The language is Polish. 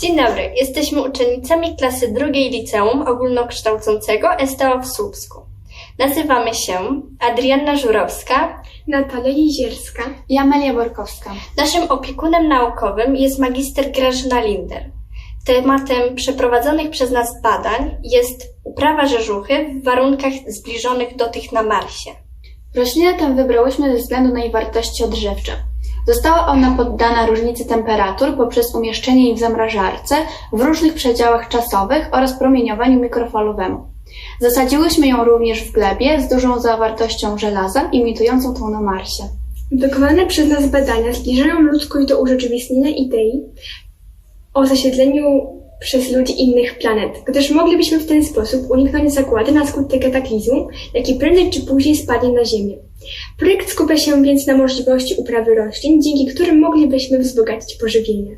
Dzień dobry, jesteśmy uczennicami klasy drugiej liceum ogólnokształcącego STO w Słupsku. Nazywamy się Adrianna Żurowska. Natalia Jezierska. I Amelia Borkowska. Naszym opiekunem naukowym jest magister Grażyna Linder. Tematem przeprowadzonych przez nas badań jest uprawa rzeżuchy w warunkach zbliżonych do tych na Marsie. Roślinę tę wybrałyśmy ze względu na jej wartości odżywcze. Została ona poddana różnicy temperatur poprzez umieszczenie jej w zamrażarce w różnych przedziałach czasowych oraz promieniowaniu mikrofalowemu. Zasadziłyśmy ją również w glebie z dużą zawartością żelaza, imitującą tą na Marsie. Wykonane przez nas badania zbliżają ludzkość do urzeczywistnienia idei o zasiedleniu przez ludzi innych planet, gdyż moglibyśmy w ten sposób uniknąć zagłady na skutek kataklizmu, jaki prędzej czy później spadnie na Ziemię. Projekt skupia się więc na możliwości uprawy roślin, dzięki którym moglibyśmy wzbogacić pożywienie.